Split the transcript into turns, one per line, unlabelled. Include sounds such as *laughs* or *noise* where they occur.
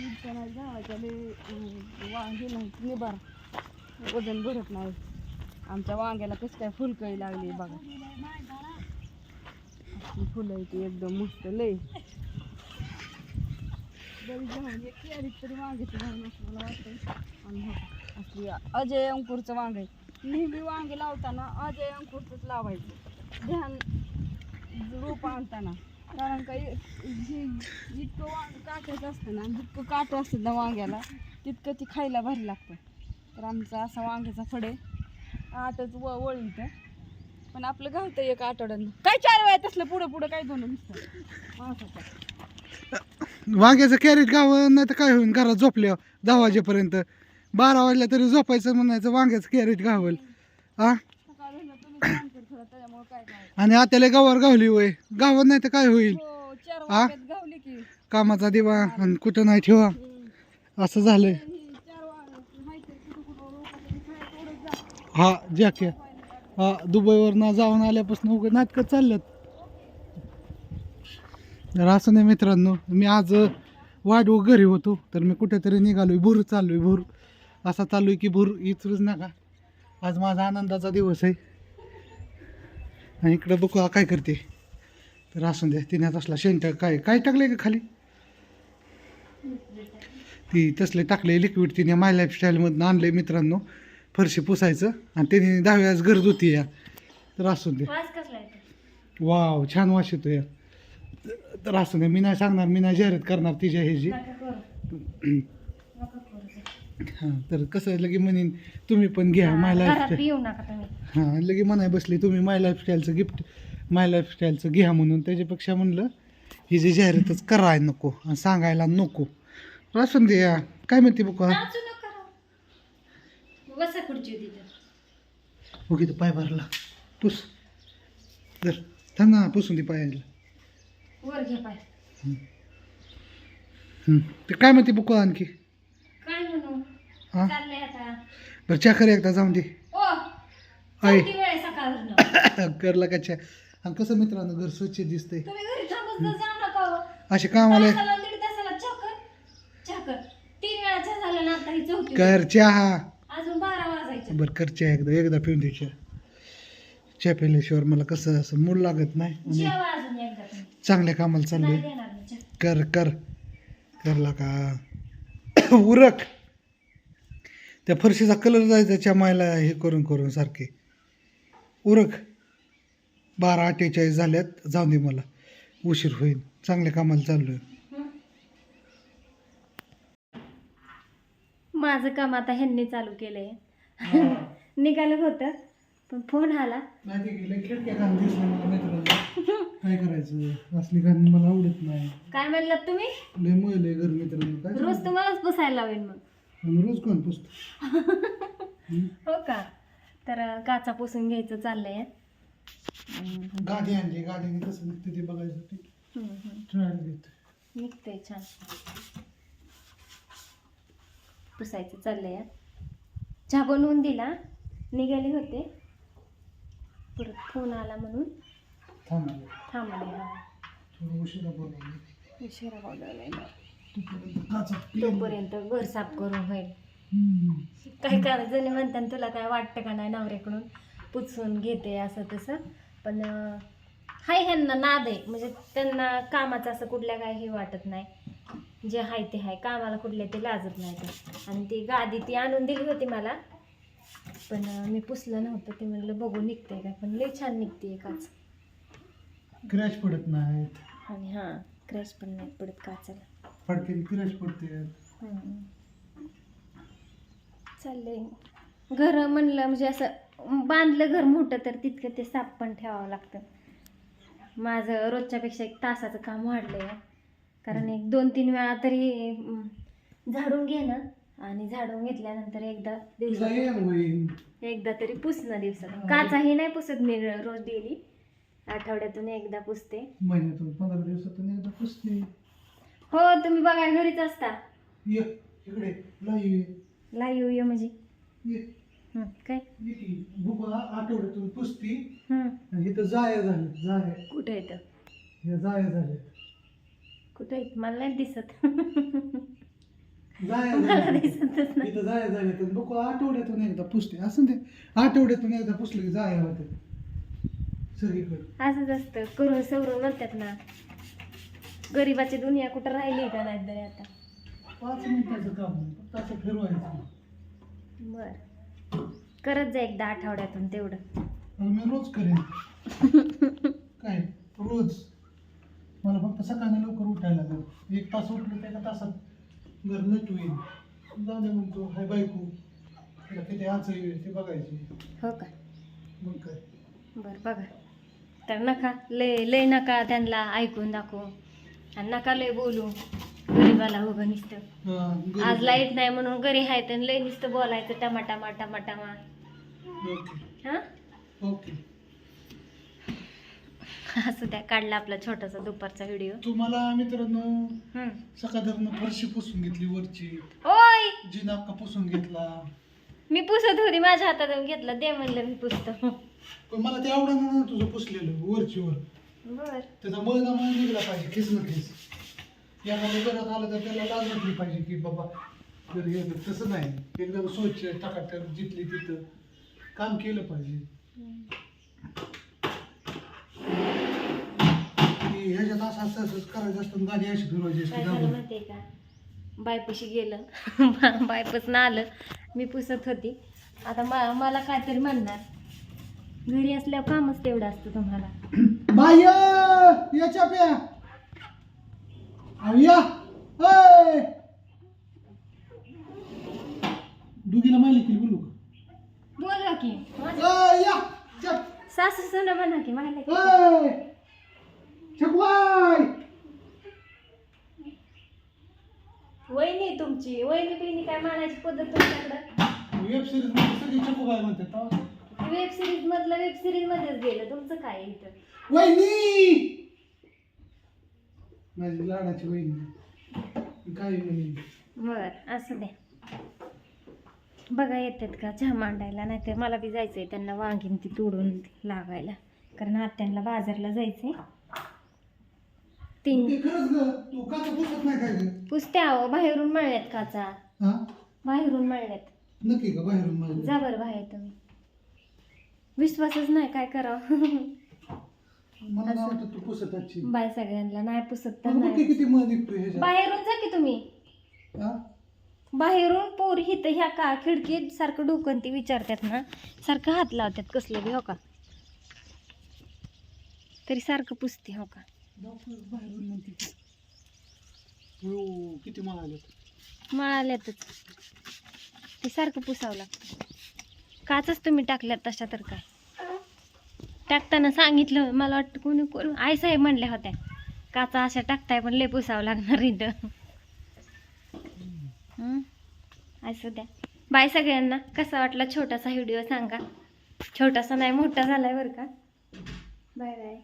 इतकं नाही गावाच्या वांगे नाही निबार वजन भरत नाही आमच्या वांग्याला कसं काय फुलकळी लागली बघा. फुलं आहे ती एकदम मस्त लय. तरी वांग्याची जाऊन असं मला वाटतं आणि असली अजय अंकुरचं वांग आहे. नेहमी वांगे लावताना अजय अंकुरचंच लावायचं ध्यान रोप आणताना. कारण का जितकं वांग काटायचं असतं ना जितकं काट असतं ना वांग्याला तितकं ती खायला भारी लागतं. तर आमचा असा वांग्याचा फड आठच व वळीत पण आपलं घालतं एक आठवड्यानं. काय चार वेळा तसलं पुढं पुढं काय दोन नुसतं?
वांग्याचं कॅरेट गावं नाही तर काय होईल घरात झोपल्या दहा वाजेपर्यंत. बारा वाजल्या तरी झोपायचं म्हणायचं वांग्याचं कॅरेट गावल. हा
झालं त्याच्यामुळे काय
आणि आत्याला गावावर गावली होय. गावात नाही तर काय होईल?
हो चार
आ?
वाजल्यात गावली की.
कामाचा दिवा आणि कुठं नाही ठेवा. असं झालंय.
ही चार माहिती आहे कुठं कुठं जा.
हा जॅके. हा दुबईवरनं जाऊन आल्यापासून उघड नाटकं चालल्यात. तर असं नाही मित्रांनो मी आज वाढवू घरी होतो तर मी कुठेतरी निघालोय. भूर चाललोय भूर. असा चाललोय की भूर इचरूच नका. आज माझा आनंदाचा दिवस आहे. आणि इकडं बघू काय करते? तर असून द्या तिने असला शेंट काय काय टाकलंय का खाली? ती तसले टाकले लिक्विड तिने माय लाईफस्टाईलमधनं आणलंय मित्रांनो फरशी पुसायचं आणि त्याने दहाव्याच गरज होती या. तर असू दे वाव छान वास येतो या. तर असू दे मी नाही सांगणार मी नाही जाहिरात करणार तिच्या ह्याची. *clears throat* हां तर कसं लगे म्हणेन तुम्ही पण घ्या माय लाईफस्टाईल
येऊ नका तुम्ही.
हां लगे म्हणाय बसली तुम्ही माय लाईफस्टाईलचं गिफ्ट माय लाईफस्टाईलचं घ्या म्हणून. त्याच्यापेक्षा म्हणलं ही जी जाहिरातच करायला नको आणि सांगायला नको. तर असू दे या. काय म्हणते बघा
नाचू नका बसा खुर्ची तिथं.
ओके तर पाय भरला. पुस. जर थांब ना पुसून दे पायाला.
वर घे पाय.
ते काय म्हणते बुक आणखी? हां?
चाललंय आता.
बरं चहा कर एकदा जाऊन दे. आई.
वेळ सकाळवरनं. *coughs*
करला का चहा? आणि कसं मित्रांनो घर स्वच्छ दिसतंय.
तुम्ही घरी थांबत तर जाऊ नका हो.
असे कामाला
तासाला दीड तासाला चहा कर. चहा कर. तीन वेळा चहा झाला ना आता ही चौथी
कर चहा.
अजून बारा वाजायचे.
बरं कर चहा एकदा. एकदा पिऊन दे चहा. चहा पिल्याशिवाय मला कसं असं मूड लागत नाही. आणि
जेवा अजून एकदा तुम्ही
चांगल्या कामाला
नाही
चाललंय
देणार मी चहा.
कर कर. करला का? *coughs* उरक. त्या फरशीचा कलर जायचा चमायला हे करून करून सारखे. उरक. बारा अठ्ठेचाळीस झाल्यात जाऊन दे मला. उशीर होईल चांगल्या कामाला चाललोय.
माझं काम आता ह्यांनी चालू केलंय. *laughs* निघालं होतं पण फोन आला.
काय करायचं? असली गाणी मला आवडत नाही.
काय म्हणलात तुम्ही?
लय आहे घर मित्रांनो. काय
रोज तुम्हालाच बसायला लावेन मग.
रोज कोण पुसत? *laughs*
हो का? तर काचा पुसून घ्यायचं चाललंय.
गाडी आणली गाडीने कसं निघते ते बघायसाठी. ट्रायल घेत
निघतंय छान. पुसायचं चाललंय. चहा बनवून दिला. निघाले होते. परत फोन आला म्हणून.
थांबले
थांबले हा
उशिरा बोलावलं
उशिरा बोलवलंय.
तोपर्यंत
घर साफ करून होईल. काही काय जणी म्हणतात तुला काय वाटतं का नाही नवऱ्याकडून? पुसून घेते असं तसं. पण हाय ह्यांना नाद आहे. म्हणजे त्यांना कामाचं असं कुठल्या काय हे वाटत नाही. जे हाय ते हाय. कामाला कुठले ते लाजत नाही तर आणि ती गादी ती आणून दिली होती मला. पण मी पुसलं नव्हतं. ते म्हणलं बघू निघते काय पण लई छान निघते काच.
क्रॅश पडत नाहीत.
आणि हां क्रॅश पण नाही पडत काचाला.
फडके क्रॅश पडते
हम्म. चाललंय. घर म्हणलं म्हणजे असं बांधलं घर मोठं तर तितकं ते साफ पण ठेवावं लागतं. माझं रोजच्यापेक्षा एक तासाचं काम वाढलंय. कारण एक दोन तीन वेळा तरी अं, झाडून घेणं आणि झाडून घेतल्यानंतर एकदा
तुझा होईल
एकदा तरी पुसणं दिवसात. काचाही नाही पुसत मी रोज डेली. आठवड्यातून एकदा पुसते.
महिन्यातून पंधरा दिवसातून एकदा पुसते.
हो तुम्ही बघा घरीच असता.
ये इकडे लाई ये.
लाईव्ह ये म्हणजे.
ये.
हं, काय?
ये की बुबा आठवड्यातून पुसती.
हं,
आणि इथं जाया झालं जाय.
कुठं येतं
हे जाया झाले
कुठं आहेत मला नाही दिसत.
जाया
मला
जाया.
दिसतच नाही.
इथं जाया जाया तर आठवड्यातून एकदा पुसते. असं ते आठवड्यातून एकदा पुसलं की जाया होते. सगळीकडे.
असंच असतं. करून सवरून म्हणतात ना. गरीबाची दुनिया कुठं राहिली का नाही तरी आता?
पाच मिनिटाचं काम फक्त असं फिरवायचं.
बर. करत जा एकदा आठवड्यातून तेवढं.
मी रोज करेन. काय? रोज. मला फक्त सकाळी लवकर उठायला लागेल. एक तास उठलं तर एका तासात घर नट होईल. जाऊ दे म्हणतो हाय बायको. तिला किती आच येईल ते बघायची.
हो का?
मग काय?
बर बघा. तर नका लय लय नका त्यांना ऐकून दाखवू. आणि नका लय बोलू. गरीबाला नुसतं.
हा.
आज लाइट नाही म्हणून घरी आहे तर लय नुसतं बोलायचं टमा टमा टमा टमा.
ओके.
हा?
ओके.
असं त्या काढला आपला छोटासा दुपारचा व्हिडिओ
तुम्हाला मित्रांनो सकाळनं फरशी पुसून घेतली वरची.
ओय!
जिना अक्का पुसून घेतला.
मी पुसत होती माझ्या हातात घेतलं दे म्हणलं मी पुसतो.
पण मला ते आवडलं ना तुझं पुसलेलं वरची वर
बर.
त्याचा मळदा मळ निघला पाहिजे खिस न खिस. यामध्ये घरात आलं तर त्याला लाज वाटली पाहिजे की बाबा घरी गेलं तसं नाही. एकदम स्वच्छ टाकाटक जिथली तिथं काम केलं पाहिजे. की ह्याच्यात असं असं असं करायचं असतं गाडी अशी फिरवायची असते
काय झालं
दाबून.
माहितीये का? बायपशी गेलं. *laughs* बायपसनं आलं. मी पुसत होती. आता मा मला काहीतरी म्हणणार. घरी असल्यावर कामच तेवढं असतं तुम्हाला.
बाय याच्या प्या या. माहिती केली बोलू का?
बोलवा की.
ऐ, या. चप.
सासू सुना म्हणा की मला की. वहिनी तुमची. वहिनी बिहिनी काय मानायची पद्धत तुमच्याकडं?
वेब सिरीजमध्ये सगळी चकवाय म्हणतात. तेव्हा.
वेब सिरीज मधलं वेब सिरीज मध्येच गेलं. तुमचं काय आहे इथं?
वहिनी! माझी लाडाची वहिनी. काय
बर असं द्या बघा येतात का चहा मांडायला? नाहीतर मला बी जायचंय त्यांना वांगीन ती तोडून लागायला. कारण आत्यांना बाजारला जायचंय. तीन
ते खरंच ग? तू का तर पुसत नाही काय ग?
पुसते आहो बाहेरून मळल्यात काचा.
हा?
बाहेरून मळल्यात.
नक्की का बाहेरून
जा बरं बाहेर तुम्ही. विश्वासच नाही काय करावं?
मला नाही वाटत तू पुसत आजची
बाय सगळ्यांना नाही पुसत तर
पण बघ की
नाही
किती मध निघतोय ह्याच्यात.
बाहेरून जा की तुम्ही.
हा?
बाहेरून पोर हिथं ह्या का खिडकीत सारखं डोकं ती विचारतात ना सारखं हात लावतात कसलं बी हो का? तरी सारखं पुसते हो का?
डॉक्टर बाहेरून म्हणते की, हो किती म्हणाले
मळाल्यातच. ते सारखं पुसावं लागतं. काचच तुम्ही टाकल्यात तशा तर काय? टाकताना सांगितलं मला वाटतं कोणी कोण आई साहेब म्हणल्या होत्या काचा अशा टाकताय पण लय पुसावं लागणार इथं. असू द्या. बाय सगळ्यांना. कसा वाटला छोटासा व्हिडिओ सांगा. छोटासा नाही मोठा झालाय बरं का? Bye bye.